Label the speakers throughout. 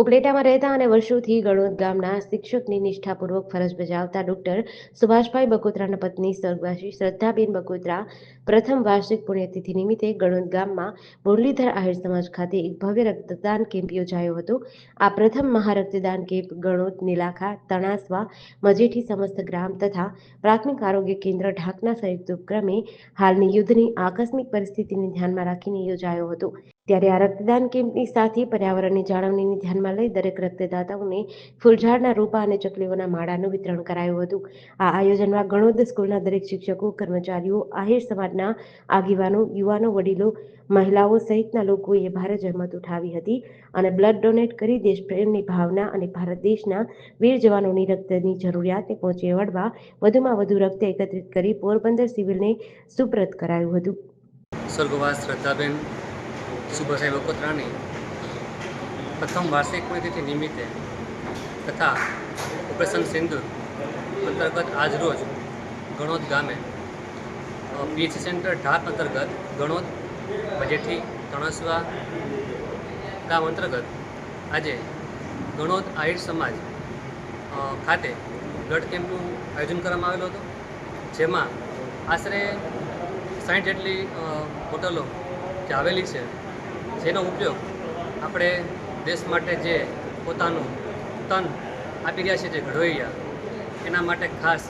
Speaker 1: ઉપલેટામાં રહેતા અને વર્ષોથી ગણોદ ગામના શિક્ષકની નિષ્ઠાપૂર્વક ફરજ બજાવતા ડોક્ટર સુભાષભાઈ બકોત્રાના પત્ની સ્વર્ગવાસી શ્રદ્ધાબેન બકોત્રા પ્રથમ વાર્ષિક પુણ્યતિથિ નિમિત્તે ગણોદ ગામમાં મુરલીધર આહિર સમાજ ખાતે એક ભવ્ય રક્તદાન કેમ્પ યોજાયો હતો. આ પ્રથમ મહારક્તદાન કેમ્પ ગણોદ, નીલાખા, તણાસવા, મજેઠી સમસ્ત ગ્રામ તથા પ્રાથમિક આરોગ્ય કેન્દ્ર ઢાકના સંયુક્ત ઉપક્રમે હાલની યુદ્ધની આકસ્મિક પરિસ્થિતિને ધ્યાનમાં રાખીને યોજાયો હતો. ત્યારે આ રક્તદાન કેમ્પની સાથે પર્યાવરણની જાળવણીને ધ્યાનમાં લઈ દરેક રક્તદાતાઓને ફૂલઝાડના રોપા અને ચકલીઓના માળાનું વિતરણ કરાયું હતું. આ આયોજનમાં ગણોદ સ્કૂલના દરેક શિક્ષકો, કર્મચારીઓ, આહિર સમાજના આગેવાનો, યુવાનો, વડીલો, મહિલાઓ સહિતના લોકોએ ભારે જહેમત ઉઠાવી હતી અને બ્લડ ડોનેટ કરી દેશપ્રેમની ભાવના અને ભારત દેશના વીર જવાનોની રક્તની જરૂરિયાતને પહોંચી વળવા વધુમાં વધુ રક્ત એકત્રિત કરી પોરબંદર સિવિલને સુપ્રત કરાયું હતું.
Speaker 2: સ્વર્ગવાસ શ્રદ્ધાબેન સુભાષાઈ બકોત્રાની પ્રથમ વાર્ષિક પુણ્યતિથિ નિમિત્તે તથા ઓપરેશન સિંધુ અંતર્ગત આજરોજ ગણોદ ગામે પીએચસી સેન્ટર ઢાક અંતર્ગત ગણોદ બજેઠી તણસવા ગામ અંતર્ગત આજે ગણોદ આહિર સમાજ ખાતે બ્લડ કેમ્પનું આયોજન કરવામાં આવેલું હતું, જેમાં આશરે સાઠ જેટલી હોટલો જે આવેલી છે જેનો ઉપયોગ આપણે દેશ માટે જે પોતાનું તન આપી રહ્યા છે, જે ઘડવૈયા એના માટે ખાસ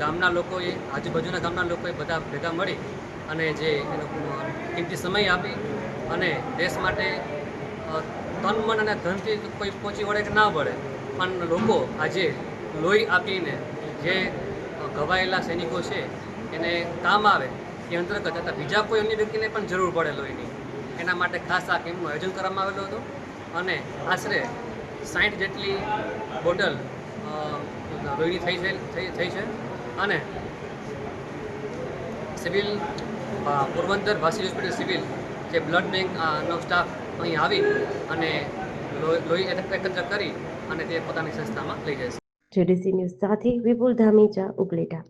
Speaker 2: ગામના લોકોએ, આજુબાજુના ગામના લોકોએ બધા ભેગા મળી અને જે એનો કિંમતી સમય આપી અને દેશ માટે તન, મન અને ધનથી કોઈ પહોંચી વળે કે ના વળે, પણ લોકો આજે લોહી આપીને જે ઘવાયેલા સૈનિકો છે, એને કામ આવે એ અંતર્ગત હતા બીજા કોઈ અન્ય વ્યક્તિને પણ જરૂર પડે લોહીની. એના માટે ખાસ આ કેમ્પનું આયોજન કરવામાં આવેલું હતું. અને આશરે સાઠ જેટલી બોટલ અ, થઈ થઈ છે. અને સિવિલ પોરબંદર ભાસી હોસ્પિટલ સિવિલ જે બ્લડ બેંક નો સ્ટાફ અહીં આવી અને લોહી એકત્ર કરી અને તે પોતાની સંસ્થામાં લઈ જશે
Speaker 1: જેડીસી ન્યૂઝ સાથે વિપુલ ધામીચા ઉપલેટા